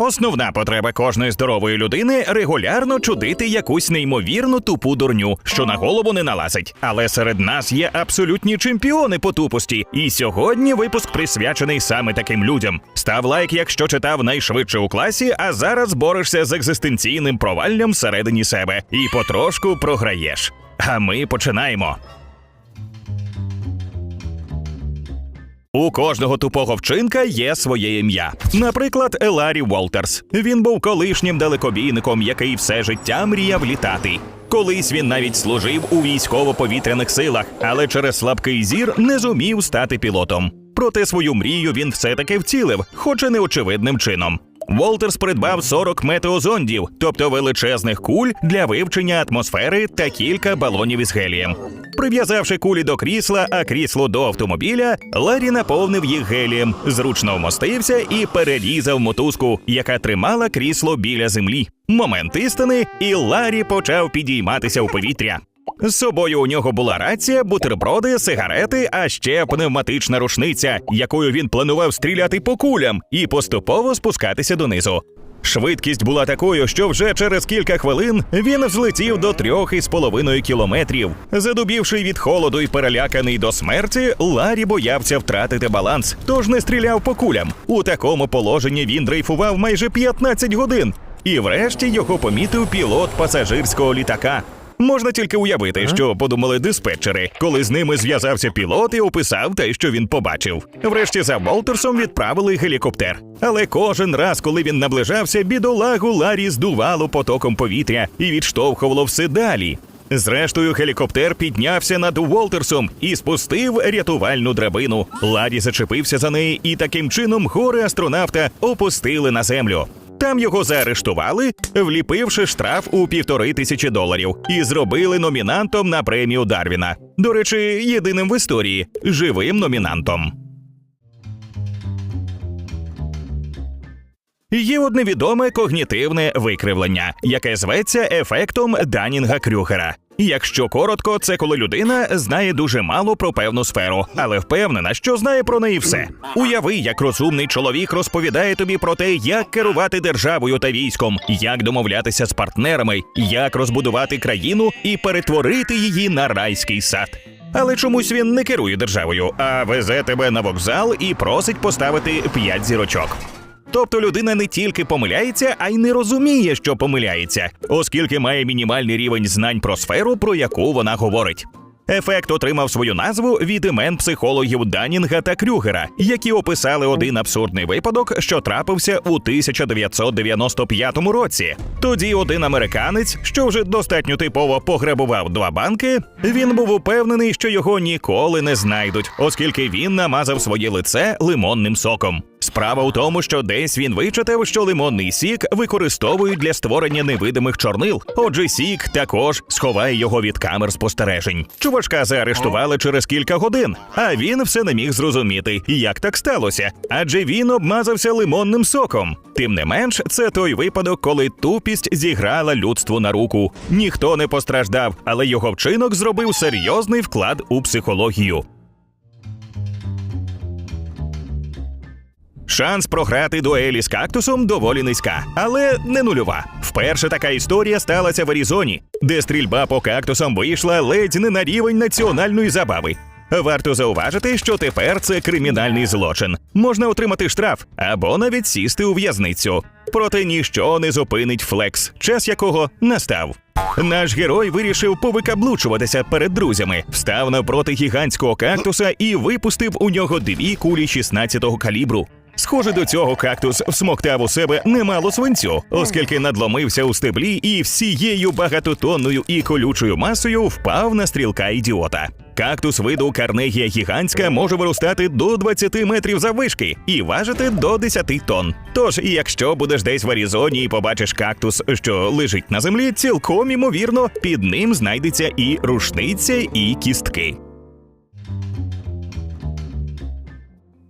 Основна потреба кожної здорової людини регулярно чудити якусь неймовірну тупу дурню, що на голову не налазить. Але серед нас є абсолютні чемпіони по тупості. І сьогодні випуск присвячений саме таким людям. Став лайк, якщо читав найшвидше у класі, а зараз борешся з екзистенційним проваллям всередині себе і потрошку програєш. А ми починаємо. У кожного тупого вчинка є своє ім'я. Наприклад, Еларі Волтерс. Він був колишнім далекобійником, який все життя мріяв літати. Колись він навіть служив у військово-повітряних силах, але через слабкий зір не зумів стати пілотом. Проте свою мрію він все-таки вцілив, хоч і неочевидним чином. Волтерс придбав 40 метеозондів, тобто величезних куль для вивчення атмосфери та кілька балонів із гелієм. Прив'язавши кулі до крісла, а крісло до автомобіля, Ларі наповнив їх гелієм, зручно вмостився і перерізав мотузку, яка тримала крісло біля землі. Момент істини, і Ларі почав підійматися у повітря. З собою у нього була рація, бутерброди, сигарети, а ще пневматична рушниця, якою він планував стріляти по кулям і поступово спускатися донизу. Швидкість була такою, що вже через кілька хвилин він взлетів до трьох із половиною кілометрів. Задубівши від холоду і переляканий до смерті, Ларі боявся втратити баланс, тож не стріляв по кулям. У такому положенні він дрейфував майже 15 годин. І врешті його помітив пілот пасажирського літака. Можна тільки уявити, що подумали диспетчери, коли з ними зв'язався пілот і описав те, що він побачив. Врешті за Волтерсом відправили гелікоптер. Але кожен раз, коли він наближався, бідолагу Ларі здувало потоком повітря і відштовхувало все далі. Зрештою, гелікоптер піднявся над Уолтерсом і спустив рятувальну драбину. Ларі зачепився за неї, і таким чином гори астронавта опустили на землю. Там його заарештували, вліпивши штраф у півтори тисячі доларів, і зробили номінантом на премію Дарвіна. До речі, єдиним в історії живим номінантом. Є одне відоме когнітивне викривлення, яке зветься ефектом Данінга Крюгера. Якщо коротко, це коли людина знає дуже мало про певну сферу, але впевнена, що знає про неї все. Уяви, як розумний чоловік розповідає тобі про те, як керувати державою та військом, як домовлятися з партнерами, як розбудувати країну і перетворити її на райський сад. Але чомусь він не керує державою, а везе тебе на вокзал і просить поставити п'ять зірочок. Тобто людина не тільки помиляється, а й не розуміє, що помиляється, оскільки має мінімальний рівень знань про сферу, про яку вона говорить. Ефект отримав свою назву від імен психологів Данінга та Крюгера, які описали один абсурдний випадок, що трапився у 1995 році. Тоді один американець, що вже достатньо типово пограбував два банки, він був упевнений, що його ніколи не знайдуть, оскільки він намазав своє лице лимонним соком. Справа у тому, що десь він вичитав, що лимонний сік використовують для створення невидимих чорнил. Отже, сік також сховає його від камер спостережень. Чувачка заарештували через кілька годин, а він все не міг зрозуміти, як так сталося, адже він обмазався лимонним соком. Тим не менш, це той випадок, коли тупість зіграла людству на руку. Ніхто не постраждав, але його вчинок зробив серйозний вклад у психологію. Шанс програти дуелі з кактусом доволі низька, але не нульова. Вперше така історія сталася в Аризоні, де стрільба по кактусам вийшла ледь не на рівень національної забави. Варто зауважити, що тепер це кримінальний злочин. Можна отримати штраф або навіть сісти у в'язницю. Проте ніщо не зупинить флекс, час якого настав. Наш герой вирішив повикаблучуватися перед друзями, встав навпроти гігантського кактуса і випустив у нього дві кулі 16-го калібру. Схоже, до цього кактус всмоктав у себе немало свинцю, оскільки надломився у стеблі і всією багатотонною і колючою масою впав на стрілка ідіота. Кактус виду Карнегія гігантська може виростати до 20 метрів заввишки і важити до 10 тонн. Тож, якщо будеш десь в Аризоні і побачиш кактус, що лежить на землі, цілком імовірно, під ним знайдеться і рушниця, і кістки.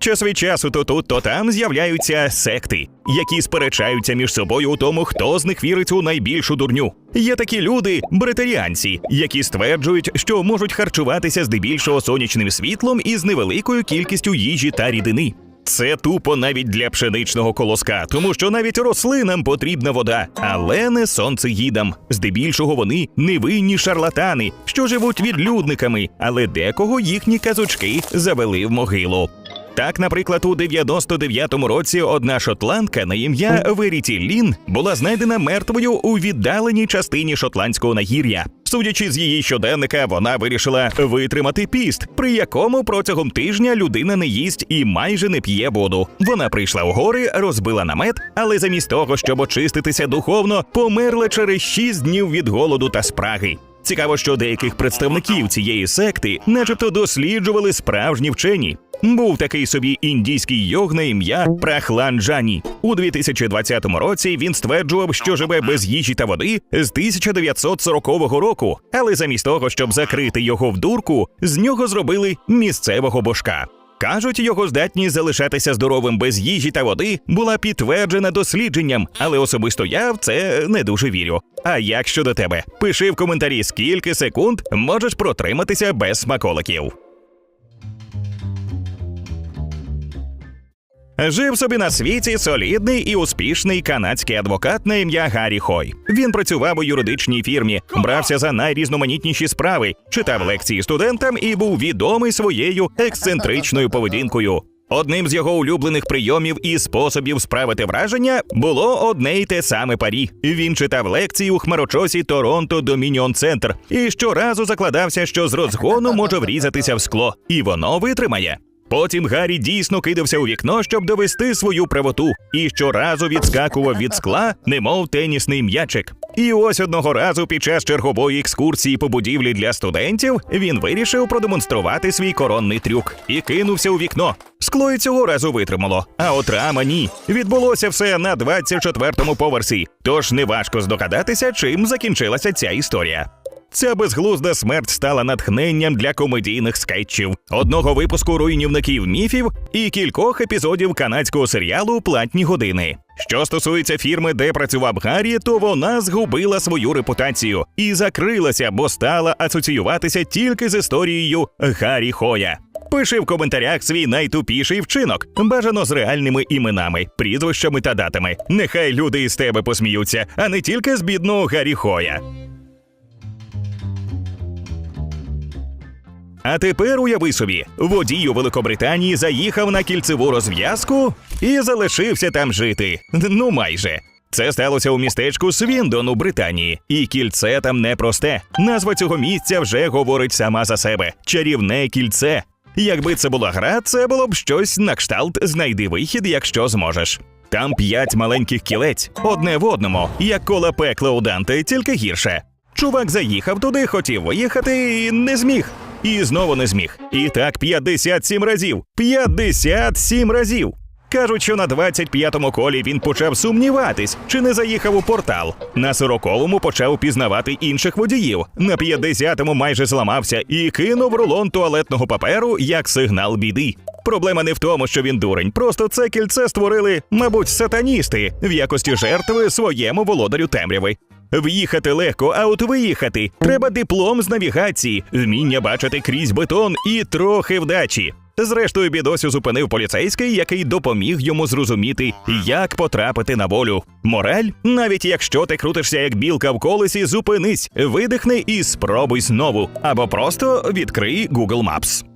Час від часу то тут, то там з'являються секти, які сперечаються між собою у тому, хто з них вірить у найбільшу дурню. Є такі люди, бретаріанці, які стверджують, що можуть харчуватися здебільшого сонячним світлом і з невеликою кількістю їжі та рідини. Це тупо навіть для пшеничного колоска, тому що навіть рослинам потрібна вода, але не сонцеїдам. Здебільшого вони невинні шарлатани, що живуть відлюдниками, але декого їхні казочки завели в могилу. Так, наприклад, у 99-му році одна шотландка на ім'я Веріті Лін була знайдена мертвою у віддаленій частині шотландського нагір'я. Судячи з її щоденника, вона вирішила витримати піст, при якому протягом тижня людина не їсть і майже не п'є воду. Вона прийшла у гори, розбила намет, але замість того, щоб очиститися духовно, померла через 6 днів від голоду та спраги. Цікаво, що деяких представників цієї секти, начебто, досліджували справжні вчені. Був такий собі індійський йог на ім'я Прахлан Джані. У 2020 році він стверджував, що живе без їжі та води з 1940 року, але замість того, щоб закрити його в дурку, з нього зробили місцевого божка. Кажуть, його здатність залишатися здоровим без їжі та води була підтверджена дослідженням, але особисто я в це не дуже вірю. А як щодо тебе? Пиши в коментарі, скільки секунд можеш протриматися без смаколиків. Жив собі на світі солідний і успішний канадський адвокат на ім'я Гаррі Хой. Він працював у юридичній фірмі, брався за найрізноманітніші справи, читав лекції студентам і був відомий своєю ексцентричною поведінкою. Одним з його улюблених прийомів і способів справити враження було одне й те саме парі. Він читав лекції у хмарочосі Торонто Домініон Центр і щоразу закладався, що з розгону може врізатися в скло, і воно витримає. Потім Гаррі дійсно кидався у вікно, щоб довести свою правоту, і щоразу відскакував від скла, немов тенісний м'ячик. І ось одного разу під час чергової екскурсії по будівлі для студентів він вирішив продемонструвати свій коронний трюк і кинувся у вікно. Скло і цього разу витримало, а от рама ні. Відбулося все на 24-му поверсі. Тож неважко здогадатися, чим закінчилася ця історія. Ця безглузда смерть стала натхненням для комедійних скетчів, одного випуску руйнівників міфів і кількох епізодів канадського серіалу Платні години. Що стосується фірми, де працював Гаррі, то вона згубила свою репутацію і закрилася, бо стала асоціюватися тільки з історією Гаррі Хоя. Пиши в коментарях свій найтупіший вчинок, бажано з реальними іменами, прізвищами та датами. Нехай люди із тебе посміються, а не тільки з бідного Гаррі Хоя. А тепер уяви собі, водій у Великобританії заїхав на кільцеву розв'язку і залишився там жити. Ну майже. Це сталося у містечку Свіндон у Британії, і кільце там непросте. Назва цього місця вже говорить сама за себе: чарівне кільце. Якби це була гра, це було б щось на кшталт знайди вихід, якщо зможеш. Там п'ять маленьких кілець, одне в одному, як коло пекла у Данте, тільки гірше. Чувак заїхав туди, хотів виїхати і не зміг. І знову не зміг. І так 57 разів. 57 разів. Кажуть, що на 25-му колі він почав сумніватись, чи не заїхав у портал. На 40-му почав пізнавати інших водіїв. На 50-му майже зламався і кинув рулон туалетного паперу як сигнал біди. Проблема не в тому, що він дурень. Просто це кільце створили, мабуть, сатаністи в якості жертви своєму володарю темряви. В'їхати легко, а от виїхати треба диплом з навігації, вміння бачити крізь бетон і трохи вдачі. Зрештою, бідосю зупинив поліцейський, який допоміг йому зрозуміти, як потрапити на волю. Мораль, навіть якщо ти крутишся як білка в колесі, зупинись, видихни і спробуй знову. Або просто відкрий Google Maps.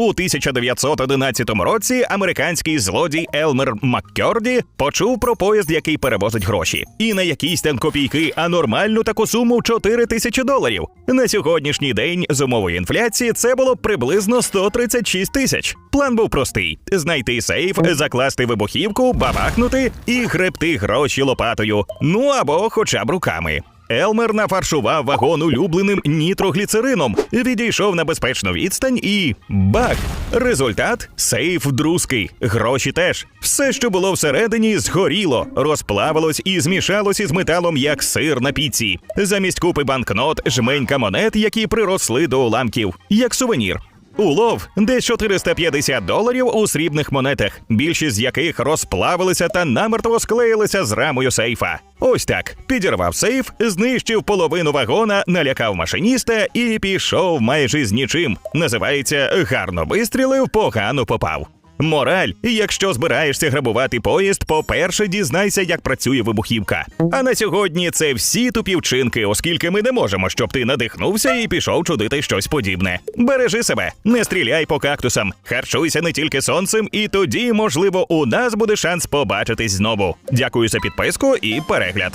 У 1911 році американський злодій Елмер Маккьорді почув про поїзд, який перевозить гроші, і на якісь там копійки, а нормальну таку суму 4 тисячі доларів. На сьогоднішній день з умовою інфляції це було приблизно 136 тисяч. План був простий: знайти сейф, закласти вибухівку, бабахнути і гребти гроші лопатою. Ну або хоча б руками. Елмер нафаршував вагон улюбленим нітрогліцерином, відійшов на безпечну відстань і бак! Результат сейф друзки, гроші теж. Все, що було всередині, згоріло, розплавилось і змішалось із металом, як сир на піці. Замість купи банкнот, жменька монет, які приросли до уламків, як сувенір. Улов десь 450 доларів у срібних монетах, більшість з яких розплавилися та намертво склеїлися з рамою сейфа. Ось так підірвав сейф, знищив половину вагона, налякав машиніста і пішов майже з нічим. Називається гарно вистрілив, погано попав. Мораль, якщо збираєшся грабувати поїзд, по-перше, дізнайся, як працює вибухівка. А на сьогодні це всі тупі вчинки, оскільки ми не можемо, щоб ти надихнувся і пішов чудити щось подібне. Бережи себе, не стріляй по кактусам, харчуйся не тільки сонцем, і тоді, можливо, у нас буде шанс побачитись знову. Дякую за підписку і перегляд.